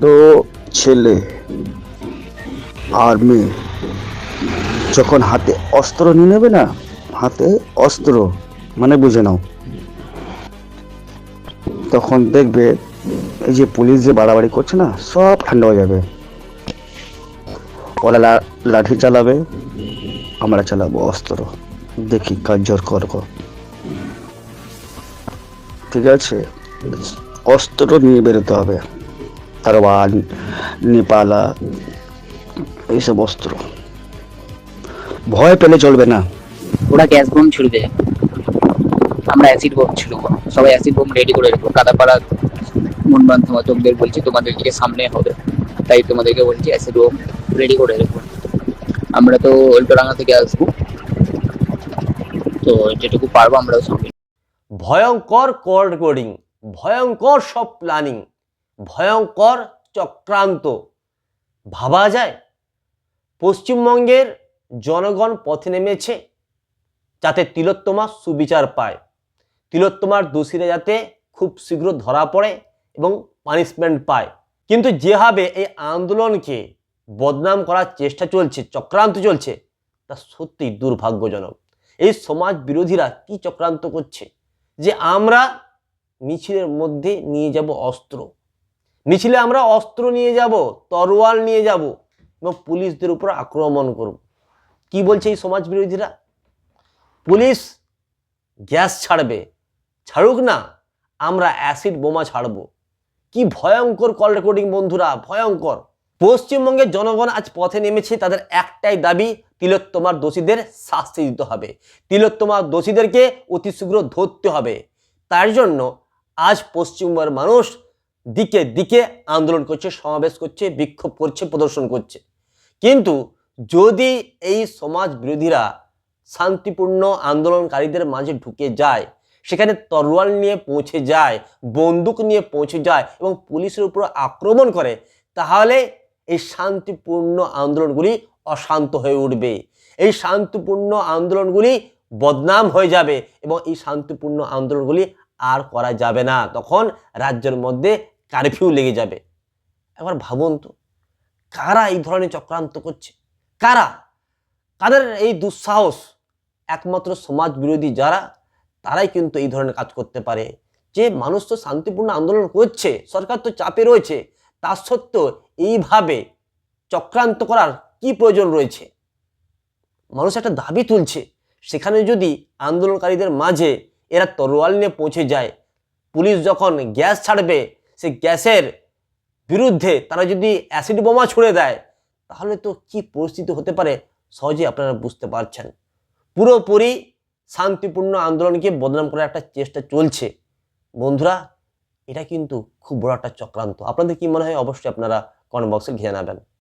ছোট ছেলে আর মেয়ে, যখন হাতে অস্ত্র নিয়ে নেবে না, হাতে অস্ত্র মানে বুঝে নাও। তখন দেখবে এই যে পুলিশ যে বাড়াবাড়ি করছে না, সব ঠান্ডা হয়ে যাবে। ওরা লাঠি চালাবে, আমরা চালাবো অস্ত্র। দেখি কার্যর করব ঠিক আছে? অস্ত্র নিয়ে বেরোতে হবে। তারবান নেপালা এইসব অস্ত্র। ভয় পেলে চলবে না। ওরা গ্যাস বোম ছুড়বে। আমরা অ্যাসিড বোম ছুড়বো। সবাই অ্যাসিড বোম রেডি করে রেখো। কাদাপাড়া মনবান সমর্থকদের বলছি তোমাদেরকে সামনে হবে। তাই তোমাদেরকে বলছি অ্যাসিড বোম রেডি করে রেখো। আমরা তো উল্টোডাঙ্গা থেকে আসব। তো যেটুকু পারব আমরাও সঙ্গে ভয়ঙ্কর কল রেকর্ডিং ভয়ঙ্কর সব প্ল্যানিং ভয়ঙ্কর চক্রান্ত। ভাবা যায়, পশ্চিমবঙ্গের জনগণ পথে নেমেছে যাতে তিলোত্তমা সুবিচার পায়। তিলোত্তমার দোষীরা যাতে খুব শীঘ্র ধরা পড়ে এবং পানিশমেন্ট পায়। কিন্তু যেভাবে এই আন্দোলনকে বদনাম করার চেষ্টা চলছে, চক্রান্ত চলছে, তা সত্যিই দুর্ভাগ্যজনক। এই সমাজ বিরোধীরা কি চক্রান্ত করছে? যে আমরা মিছিলের মধ্যে নিয়ে যাব অস্ত্র। মিছিলে আমরা অস্ত্র নিয়ে যাব, তরোয়াল নিয়ে যাব এবং পুলিশদের উপর আক্রমণ করব। কি বলছে এই সমাজ বিরোধীরা পুলিশ গ্যাস ছাড়বে, ছাড়ুক না, আমরা অ্যাসিড বোমা ছাড়ব। কি ভয়ঙ্কর কল রেকর্ডিং বন্ধুরা, ভয়ঙ্কর। পশ্চিমবঙ্গের জনগণ আজ পথে নেমেছে, তাদের একটাই দাবি, তিলোত্তমার দোষীদের শাস্তি দিতে হবে। তিলোত্তমার দোষীদেরকে অতি শীঘ্র ধরতে হবে। তার জন্য আজ পশ্চিমবঙ্গের মানুষ দিকে দিকে আন্দোলন করছে, সমাবেশ করছে, বিক্ষোভ করছে, প্রদর্শন করছে। কিন্তু যদি এই সমাজ বিরোধীরা শান্তিপূর্ণ আন্দোলনকারীদের মাঝে ঢুকে যায়, সেখানে তরোয়াল নিয়ে পৌঁছে যায়, বন্দুক নিয়ে পৌঁছে যায় এবং পুলিশের উপর আক্রমণ করে, তাহলে এই শান্তিপূর্ণ আন্দোলনগুলি অশান্ত হয়ে উঠবে। এই শান্তিপূর্ণ আন্দোলনগুলি বদনাম হয়ে যাবে এবং এই শান্তিপূর্ণ আন্দোলনগুলি আর করা যাবে না। তখন রাজ্যের মধ্যে কারফিউ লেগে যাবে। একবার ভাবুন তো, কারা এই ধরনের চক্রান্ত করছে? কারা? কাদের এই দুঃসাহস? একমাত্র সমাজ বিরোধী যারা, তারাই কিন্তু এই ধরনের কাজ করতে পারে। যে মানুষ তো শান্তিপূর্ণ আন্দোলন করছে, সরকার তো চাপে রয়েছে, তা সত্ত্বেও এইভাবে চক্রান্ত করার কি প্রয়োজন রয়েছে? মানুষ একটা দাবি তুলছে, সেখানে যদি আন্দোলনকারীদের মাঝে এরা তরোয়াল নিয়ে পৌঁছে যায়। পুলিশ যখন গ্যাস ছাড়বে সে গ্যাসের বিরুদ্ধে তারা যদি অ্যাসিড বোমা ছুড়ে দেয়, তাহলে তো কি পরিস্থিতি হতে পারে সহজেই আপনারা বুঝতে পারছেন। পুরোপুরি শান্তিপূর্ণ আন্দোলনকে বদনাম করার একটা চেষ্টা চলছে। বন্ধুরা, এটা কিন্তু খুব বড় একটা চক্রান্ত। আপনাদের কি মনে হয়? অবশ্যই আপনারা কমেন্ট বক্সে ঘিরে নেবেন।